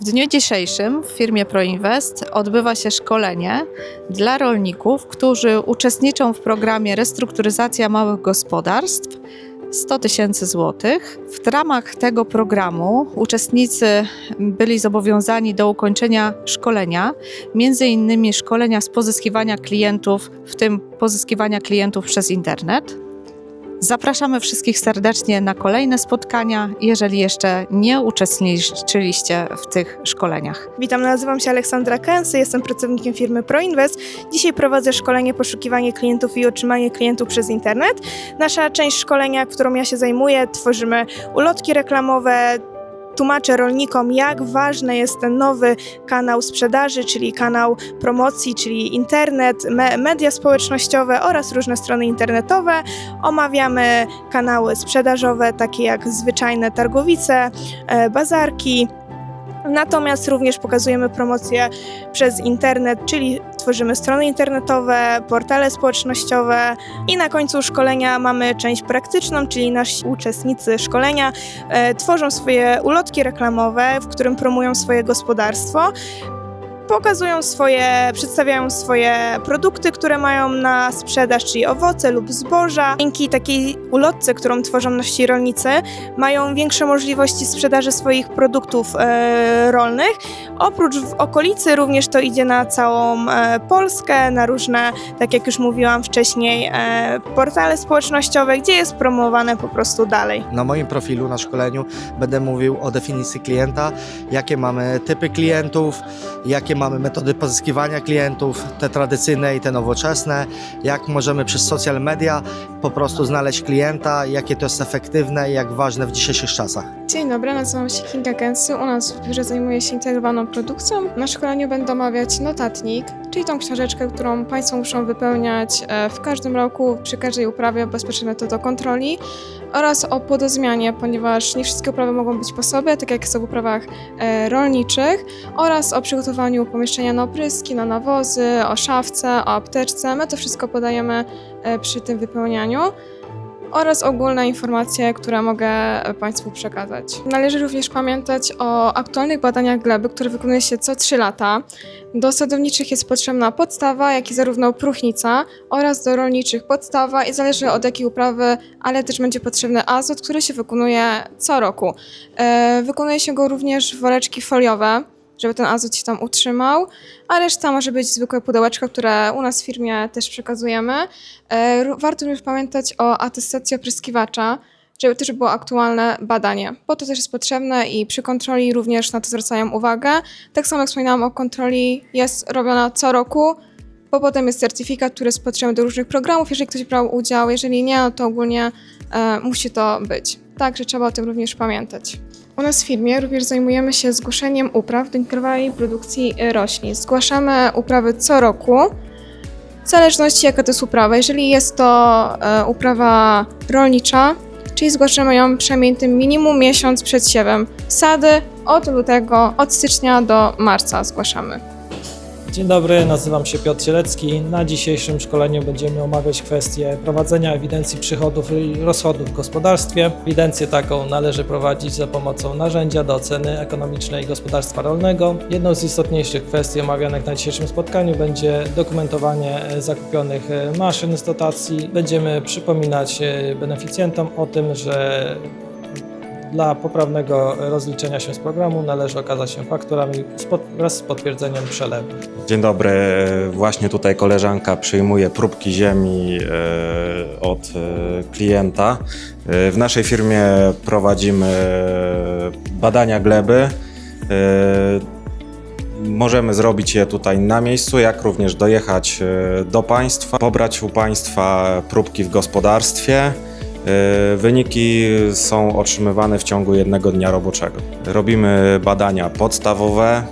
W dniu dzisiejszym w firmie ProInvest odbywa się szkolenie dla rolników, którzy uczestniczą w programie Restrukturyzacja Małych Gospodarstw 100 tysięcy złotych. W ramach tego programu uczestnicy byli zobowiązani do ukończenia szkolenia, między innymi szkolenia z pozyskiwania klientów, w tym pozyskiwania klientów przez internet. Zapraszamy wszystkich serdecznie na kolejne spotkania, jeżeli jeszcze nie uczestniczyliście w tych szkoleniach. Witam, nazywam się Aleksandra Kęsy, jestem pracownikiem firmy ProInvest. Dzisiaj prowadzę szkolenie poszukiwanie klientów i utrzymanie klientów przez internet. Nasza część szkolenia, którą ja się zajmuję, tworzymy ulotki reklamowe, tłumaczę rolnikom, jak ważny jest ten nowy kanał sprzedaży, czyli kanał promocji, czyli internet, me media społecznościowe oraz różne strony internetowe. Omawiamy kanały sprzedażowe, takie jak zwyczajne targowice, e, bazarki. Natomiast również pokazujemy promocję przez internet, czyli tworzymy strony internetowe, portale społecznościowe i na końcu szkolenia mamy część praktyczną, czyli nasi uczestnicy szkolenia e, tworzą swoje ulotki reklamowe, w którym promują swoje gospodarstwo. Pokazują swoje, przedstawiają swoje produkty, które mają na sprzedaż, czyli owoce lub zboża. Dzięki takiej ulotce, którą tworzą nasi rolnicy, mają większe możliwości sprzedaży swoich produktów e, rolnych. Oprócz w okolicy również to idzie na całą e, Polskę, na różne, tak jak już mówiłam wcześniej, e, portale społecznościowe, gdzie jest promowane po prostu dalej. Na moim profilu, na szkoleniu będę mówił o definicji klienta, jakie mamy typy klientów, jakie mamy metody pozyskiwania klientów, te tradycyjne i te nowoczesne, jak możemy przez social media po prostu znaleźć klienta, jakie to jest efektywne i jak ważne w dzisiejszych czasach. Dzień dobry, nazywam się Kinga Gęsy. U nas w biurze zajmuję się integrowaną produkcją. Na szkoleniu będę omawiać notatnik, czyli tą książeczkę, którą Państwo muszą wypełniać e, w każdym roku, przy każdej uprawie, bezpieczne to do kontroli oraz o podozmianie, ponieważ nie wszystkie uprawy mogą być po sobie, tak jak są w uprawach e, rolniczych oraz o przygotowaniu pomieszczenia na opryski, na nawozy, o szafce, o apteczce. My to wszystko podajemy e, przy tym wypełnianiu oraz ogólne informacje, które mogę Państwu przekazać. Należy również pamiętać o aktualnych badaniach gleby, które wykonuje się co 3 lata. Do sadowniczych jest potrzebna podstawa, jak i zarówno próchnica oraz do rolniczych podstawa i zależy od jakiej uprawy, ale też będzie potrzebny azot, który się wykonuje co roku. E, Wykonuje się go również w woreczki foliowe, żeby ten azot się tam utrzymał, a reszta może być zwykłe pudełeczka, które u nas w firmie też przekazujemy. E, Warto również pamiętać o atestacji opryskiwacza, żeby też było aktualne badanie, bo to też jest potrzebne i przy kontroli również na to zwracają uwagę. Tak samo jak wspominałam o kontroli, jest robiona co roku, bo potem jest certyfikat, który jest potrzebny do różnych programów, jeżeli ktoś brał udział, jeżeli nie, no to ogólnie e, musi to być. Także trzeba o tym również pamiętać. U nas w firmie również zajmujemy się zgłoszeniem upraw do integrowanej produkcji roślin. Zgłaszamy uprawy co roku, w zależności jaka to jest uprawa. Jeżeli jest to e, uprawa rolnicza, czyli zgłaszamy ją przynajmniej tym minimum miesiąc przed siewem. Sady od lutego, od stycznia do marca zgłaszamy. Dzień dobry, nazywam się Piotr Cielecki. Na dzisiejszym szkoleniu będziemy omawiać kwestię prowadzenia ewidencji przychodów i rozchodów w gospodarstwie. Ewidencję taką należy prowadzić za pomocą narzędzia do oceny ekonomicznej gospodarstwa rolnego. Jedną z istotniejszych kwestii omawianych na dzisiejszym spotkaniu będzie dokumentowanie zakupionych maszyn z dotacji. Będziemy przypominać beneficjentom o tym, że dla poprawnego rozliczenia się z programu należy okazać się fakturami wraz z potwierdzeniem przelewu. Dzień dobry. Właśnie tutaj koleżanka przyjmuje próbki ziemi e, od e, klienta. E, W naszej firmie prowadzimy badania gleby. Możemy zrobić je tutaj na miejscu, jak również dojechać do Państwa, pobrać u Państwa próbki w gospodarstwie. E, Wyniki są otrzymywane w ciągu jednego dnia roboczego. Robimy badania podstawowe,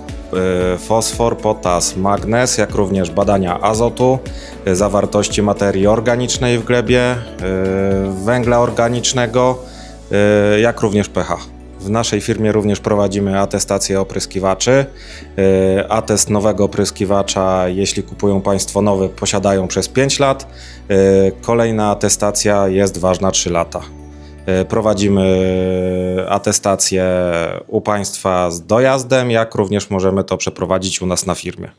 e, fosfor, potas, magnez, jak również badania azotu, e, zawartości materii organicznej w glebie, węgla organicznego, jak również pH. W naszej firmie również prowadzimy atestację opryskiwaczy. E, Atest nowego opryskiwacza, jeśli kupują Państwo nowy, posiadają przez 5 lat. E, Kolejna atestacja jest ważna 3 lata. E, Prowadzimy atestację u Państwa z dojazdem, jak również możemy to przeprowadzić u nas na firmie.